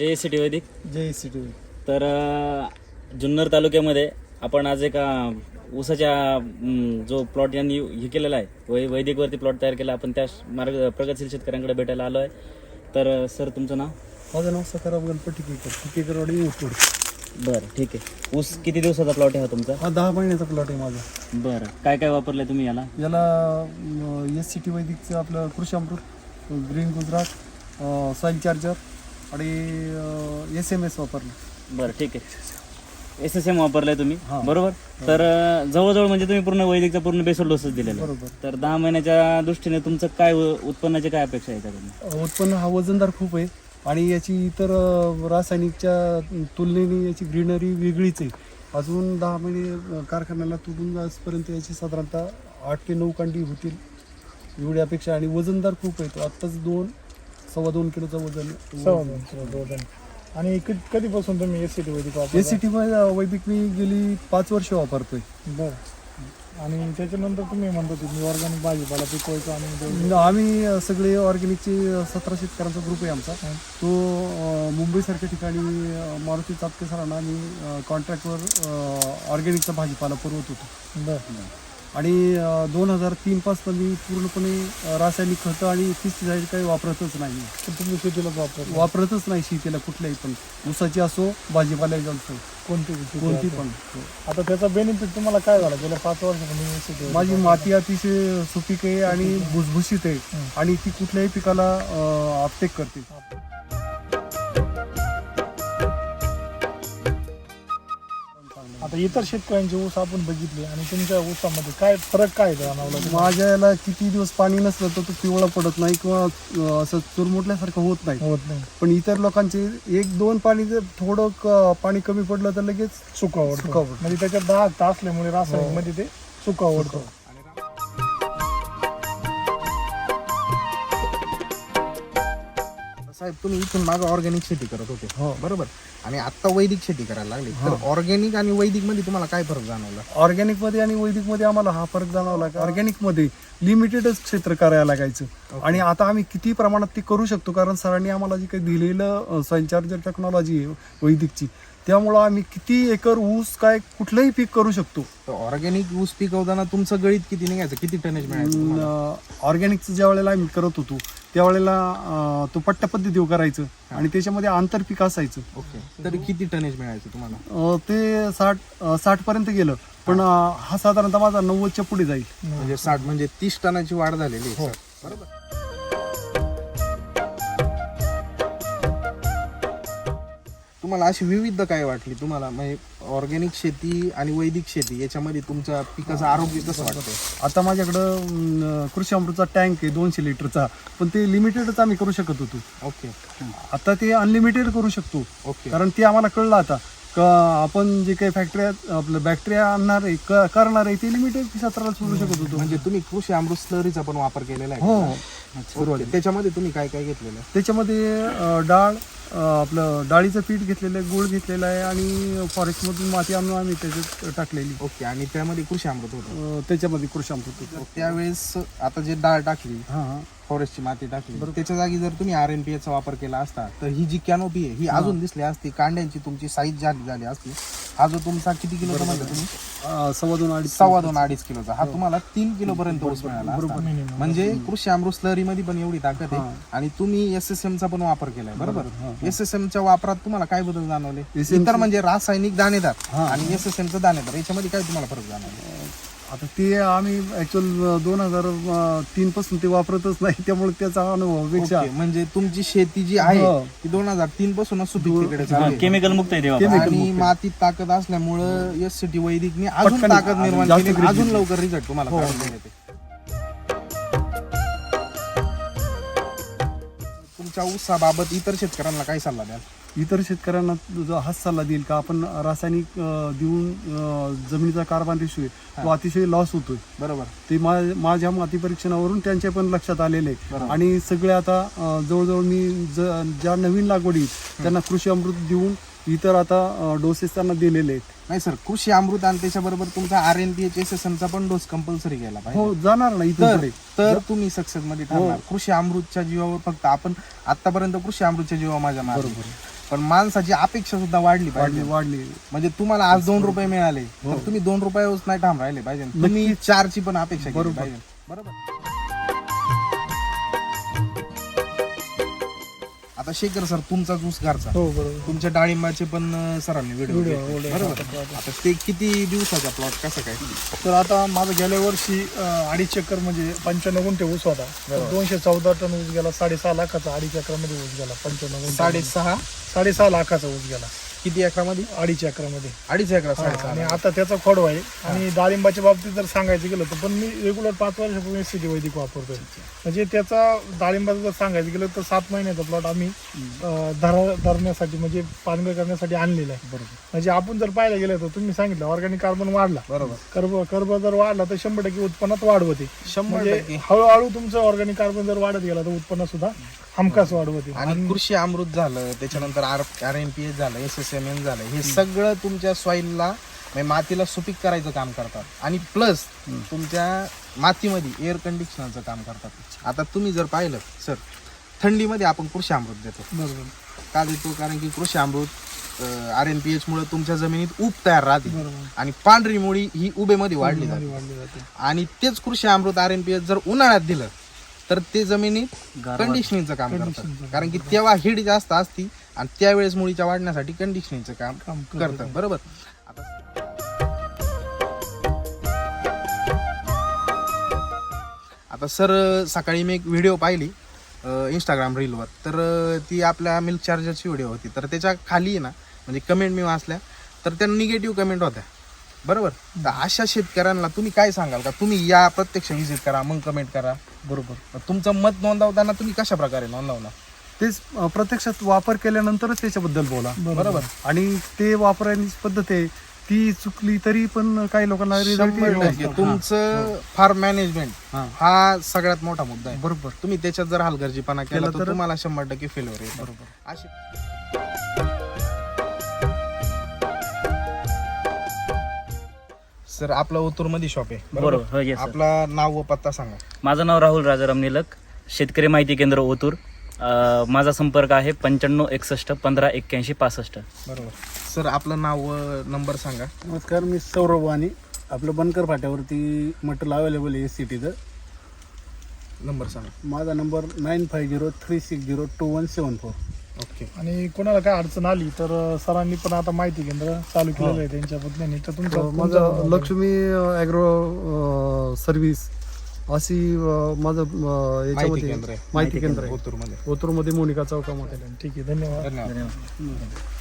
जय C T वैदिक जय C T तर अ, जुन्नर तालुक्यामध्ये आपण आज एका ऊसाच्या जो प्लॉट यांनी हे केलेला आहे वै वैदिकवरती प्लॉट तयार केला आपण त्या मार्ग प्रगतशील शेतकऱ्यांकडे भेटायला आलो आहे तर सर तुमचं नाव? माझं नाव सकाराम गणपती टिकेकर टिकेकरवाडी ऊसतोड बरं ठीक आहे. ऊस किती दिवसाचा प्लॉट आहे हा तुमचा? हा दहा महिन्याचा प्लॉट आहे माझा. बरं काय काय वापरलंय तुम्ही याला? याला एस सी टी वैदिकचं आपलं Krishi Amrut green Gujarat soil charger आणि एस एम एस वापरलं. बरं ठीक आहे. एस एस एम वापरलाय तुम्ही? हां. बरोबर? तर अ, जवळजवळ म्हणजे तुम्ही पूर्ण वैदिकचा पूर्ण बेसल डोसच दिलेला आहे. बरोबर. तर दहा महिन्याच्या दृष्टीने तुमचं काय उ- उत्पन्नाची काय अपेक्षा आहे त्याच्यातून उत्पन्न हा वजनदार खूप आहे. आणि याची इतर अं, रासायनिकच्या तुलनेने याची ग्रीनरी वेगळीच आहे. अजून दहा महिने अं, कारखान्याला तुटून जासपर्यंत याची साधारणतः आठ ते नऊ कांडी होतील एवढी अपेक्षा आणि वजनदार खूप आहे. तो आत्ताच दोन सव्वा दोन किलोचं वजन सव्वा दोन किलो वजन. आणि कधी कधीपासून तुम्ही S C T Vaidik S C वापरता टी वैदिक मी गेली पाच वर्ष वापरतोय. बरं. आणि त्याच्यानंतर तुम्ही म्हणता की मी ऑर्गॅनिक भाजीपाला पिकवायचो आणि आम्ही अं, सगळे ऑर्गॅनिकचे सतरा शेतकऱ्यांचा ग्रुप आहे आमचा. तो अं, मुंबईसारख्या ठिकाणी अं, मारुती चापके सरांना आम्ही कॉन्ट्रॅक्टवर ऑर्गॅनिकचा भाजीपाला पुरवत होतो. बरं. आणि दोन हजार तीन पासून मी पूर्णपणे रासायनिक खतं आणि पेस्टिसाईड काही वापरतच नाही. तुम्ही शेतीलाच वापरता? वापरतच नाही शेतीला कुठल्याही पण. ऊसाची असो भाजीपाल्याची असो. कोणती कोणती. पण. आता त्याचा बेनिफिट तुम्हाला काय झाला? गेल्या पाच टी माझी माती अतिशय सुपीक आहे आणि भुसभुशीत आहे. आणि ती कुठल्याही पिकाला अपटेक करते. आता इतर शेतकऱ्यांचे ऊस आपण बघितले आणि तुमच्या ऊसामध्ये काय फरक काय जाणवला तुम्हाला? माझ्या याला किती दिवस पाणी नसलं तर तो पिवळा पडत नाही किंवा अं, असं चुरमुटल्यासारखं होत नाही. होत नाही. पण इतर लोकांचे एक दोन पाणी जर थोडं क- पाणी कमी पडलं तर लगेच सुका आवडतो. सुका आवडतो. म्हणजे त्याच्यात दहा असल्यामुळे रासायनिकमध्ये ते सुका. साहेब तुम्ही इथून मागं ऑर्गॅनिक शेती करत होते. हो. बरोबर. आणि आता वैदिक शेती करायला लागली. तर ऑर्गॅनिक आणि वैदिकमध्ये तुम्हाला काय फरक जाणवला? ऑर्गॅनिकमध्ये आणि वैदिकमध्ये आम्हाला हा फरक जाणवला का? ऑर्गॅनिकमध्ये लिमिटेडच क्षेत्र करायला लागायचं. आणि आता आम्ही किती प्रमाणात ते करू शकतो? कारण सरांनी आम्हाला जे काही दिलेलं सॉइल चार्जर टेक्नॉलॉजी आहे वैदिकची त्यामुळं आम्ही किती एकर ऊस काय कुठलंही पीक करू शकतो. ऑर्गॅनिक ऊस पिकवताना तुमचं गळीत किती निघायचं? किती टनेज मिळायचं? ऑर्गॅनिकचं ज्या वेळेला आम्ही करत होतो त्यावेळेला अं, तो पट्ट्या पद्धतीवर करायचं आणि त्याच्यामध्ये आंतरपीक असायचं. ओके. तरी किती टनेज मिळायचं तुम्हाला? अं, ते साठ अं, साठ पर्यंत गेलं. पण अं, हा साधारणतः माझा नव्वदच्या पुढे जाईल. म्हणजे साठ म्हणजे तीस टनाची वाढ झालेली आहे, सर. बरोबर. तुम्हाला अशी विविध काय वाटली? तुम्हाला म्हणजे ऑर्गॅनिक शेती आणि वैदिक शेती याच्यामध्ये तुमच्या पिकाचं आरोग्य कसं वाटतं आता माझ्याकडं अं, कृषी अमृतचा टँक आहे दोनशे लिटरचा. पण ते लिमिटेडच आम्ही करू शकत होतो. ओके. आता ते अनलिमिटेड करू शकतो. ओके. कारण ते आम्हाला कळलं आता. का आपण जे काही फॅक्टरी आपलं बॅक्टेरिया आणणार आहे क- करणार आहे ते लिमिटेड क्षेत्राला सोडू शकत होतो. म्हणजे तुम्ही कृषी अमृत स्लरीचा पण वापर केलेला आहे. हो. का? त्याच्यामध्ये तुम्ही काय काय घेतलेलं आहे? त्याच्यामध्ये अं, डाळ आपलं डाळीचं पीठ घेतलेलं आहे गुळ घेतलेला आहे आणि फॉरेस्टमधून माती आणून आम्ही त्याच्यात टाकलेली. ओके आणि त्यामध्ये कृषी अमृत होतं. अं, त्याच्यामध्ये कृषी अमृत होतं. त्यावेळेस आता जे डाळ टाकली हां हां. फॉरेस्टची माती टाकली त्याच्या जागी जर तुम्ही आर एन पी चा वापर केला असता तर ही जी कॅनोपी आहे ही अजून दिसली असती कांड्यांची तुमची साईज झाली झाली असती. हा जो तुमचा किती किलोचा म्हणता तुम्ही? अं, सव्वा दोन अडीच सव्वा दोन अडीच किलोचा. हा तुम्हाला तीन किलो पर्यंत ऊस मिळाला असता. म्हणजे कृषी अमृत स्लरी मध्ये पण एवढी ताकद आहे आणि तुम्ही एस एस एम चा पण वापर केलाय बरोबर? एस एस एम च्या वापरात तुम्हाला काय बदल जाणवले इतर म्हणजे रासायनिक दाणेदार हा. आणि एस एस एम चा दाणेदार याच्यामध्ये काय तुम्हाला फरक जाणवले आता ते आम्ही ऍक्च्युअल दोन हजार तीन पासून ते वापरतच नाही त्यामुळे त्याचा अनुभव म्हणजे तुमची शेती जी आहे हो. ती दोन हजार तीन पासून सुपीकतेकडे चालू आहे. केमिकल मुक्त आहे देवा आणि मातीत ताकद असल्यामुळं एस सिटी वैदिकने अजून ताकद निर्माण केली अजून. लवकर रिझल्ट तुम्हाला तुमच्या ऊसाबाबत इतर शेतकऱ्यांना काय सल्ला द्याल? इतर शेतकऱ्यांना जो हाच सल्ला देईल का? आपण रासायनिक अं, देऊन अं, जमिनीचा कार्बन रेशो आहे तो अतिशय लॉस होतोय. बरोबर. ते मा- माझ्या माती परीक्षणावरून त्यांच्या पण लक्षात आलेले आहे. आणि सगळे आता अं, जवळजवळ मी ज- ज्या नवीन लागवडी त्यांना कृषी अमृत देऊन इतर आता डोसेस त्यांना दिलेले आहेत. नाही सर कृषी अमृत आणि त्याच्याबरोबर तुमचा R N P H S S चा पण डोस कंपल्सरी गेला पाहिजे. हो जाणार ना इथून तर पुढे. तर तुम्ही सक्सेस मध्ये ठरणार. कृषी अमृतच्या जीवावर फक्त आपण आतापर्यंत कृषी अमृतच्या जीवा माझ्या मारली पण माणसाची अपेक्षा सुद्धा वाढली वाढली पाहिजे. वाढली म्हणजे तुम्हाला आज दोन रुपये मिळाले तर तुम्ही दोन रुपयावरच नाही ठाम राहिले पाहिजे. तुम्ही चारची पण अपेक्षा केली पाहिजे. बरोबर? आता शेखर सर तुमचा ऊस घरचा. हो बरोबर. तुमच्या डाळिंबाचे पण अं, सरांनी व्हिडिओ बरोबर. आता ते किती दिवसाचा प्लॉट कसा काय? तर आता माझा गेल्या वर्षी अं, अडीच चक्कर म्हणजे पंच्याण्णव गुंठे ऊस होता. तर दोनशे चौदा टन ऊस गेला साडेसहा लाखाचा अडीच एकरामध्ये ऊस गेला पंच्याण्णव गुंठे. साडेसहा? साडेसहा लाखाचा ऊस गेला. किती एकरामध्ये अडीच एकरामध्ये अडीच एकरा साडेसहा. आणि आता त्याचा खोडवा आहे. आणि डाळिंबाच्या बाबतीत जर सांगायचं गेलं तर पण मी रेग्युलर पाच वर्षापूर्वी सिटी वैदिक वापरतोय. म्हणजे त्याचा डाळिंबाचं जर सांगायचं गेलं तर सात महिन्याचा प्लॉट आम्ही धरा धरण्यासाठी म्हणजे पानगळ करण्यासाठी आणलेला आहे. बरोबर. म्हणजे आपण जर पाहायला गेलं तर तुम्ही सांगितलं ऑर्गॅनिक कार्बन वाढला. बरोबर. कर्ब कर्ब जर वाढला तर शंभर टक्के उत्पन्नात वाढ होते. शंभर म्हणजे हळूहळू तुमचं ऑर्गॅनिक कार्बन जर वाढत गेला तर उत्पन्न सुद्धा हमखास वाढ होते. आणि कृषी अमृत झालं त्याच्यानंतर R R N P S झालं एस एस एम एन झालं हे सगळं तुमच्या सॉईलला म्हणजे मातीला सुपीक करायचं काम करतात. आणि प्लस तुमच्या मातीमध्ये एअर कंडिशनरचं काम करतात. आता तुम्ही जर पाहिलं सर थंडीमध्ये आपण कृषी अमृत देतो. बरोबर. का देतो? कारण की Krishi Amrut R N P H मुळे तुमच्या जमिनीत ऊब तयार राहते. बरोबर. आणि पांढरी मुळी ही उभेमध्ये वाढली वाढली जाते. वाढली जाते. आणि तेच Krishi Amrut R N P H जर उन्हाळ्यात दिलं तर ते जमिनीत कंडिशनिंगचं काम करतात. कारण की तेव्हा हीट जास्त असती आणि त्यावेळेस मुळीच्या वाढण्यासाठी कंडिशनिंगचं काम काम करतं. करतं बरोबर? आता आता सर सकाळी मी एक व्हिडिओ पाहिली इंस्टाग्राम रीलवर तर ती आपल्या मिल्क चार्जरची व्हिडिओ होती. तर त्याच्याखाली ना म्हणजे कमेंट मी वाचल्या. तर त्या निगेटिव्ह कमेंट होत्या. बरोबर? तर अशा शेतकऱ्यांना तुम्ही काय सांगाल का? तुम्ही या प्रत्यक्ष व्हिजिट करा मग कमेंट करा. बरोबर. तुमचं मत नोंदवताना तुम्ही कशा प्रकारे नोंदवणार? तेच अं, प्रत्यक्षात वापर केल्यानंतरच त्याच्याबद्दल बोला. बरोबर. आणि ते वापरायची पद्धत आहे ती चुकली तरी पण काही लोकांना शंभर टक्के. रिझल्ट तुमचं फार्म मॅनेजमेंट हा. हा सगळ्यात मोठा मुद्दा आहे. बरोबर. तुम्ही त्याच्यात जर हलगर्जीपणा केला केलं तर तर- तुम्हाला शंभर टक्के फेल्युअर येईल. बरोबर. अशी सर आपलं ओतूरमध्ये शॉप आहे बरोबर? हो आपला नाव व पत्ता सांगा. माझं नाव राहुल राजाराम निलक. शेतकरी माहिती केंद्र ओतूर. अं, माझा संपर्क आहे पंच्याण्णव एकसष्ट पंधरा एक्क्याऐंशी पासष्ट. बरोबर. सर आपलं नाव व नंबर सांगा. नमस्कार मी सौरभ वाणी. आपलं बनकर फाट्यावरती मटेरियल अवेलेबल आहे सिटीचं. नंबर सांगा. माझा number nine five zero three six zero two one seven four. Okay आणि कोणाला काय अडचण आली तर सरांनी पण आता माहिती केंद्र चालू केलेलं आहे त्यांच्या पत्नीने तर तुमचं माझं तुमचं- लक्ष्मी ॲग्रो सर्व्हिस अशी अं, माझं अं, माहिती याच्यामध्ये केंद्र आहे. माहिती केंद्र आहे. ओतूरमध्ये. ओतूरमध्ये मोनिका चौकामध्ये. ठीक आहे धन्यवाद. धन्यवाद.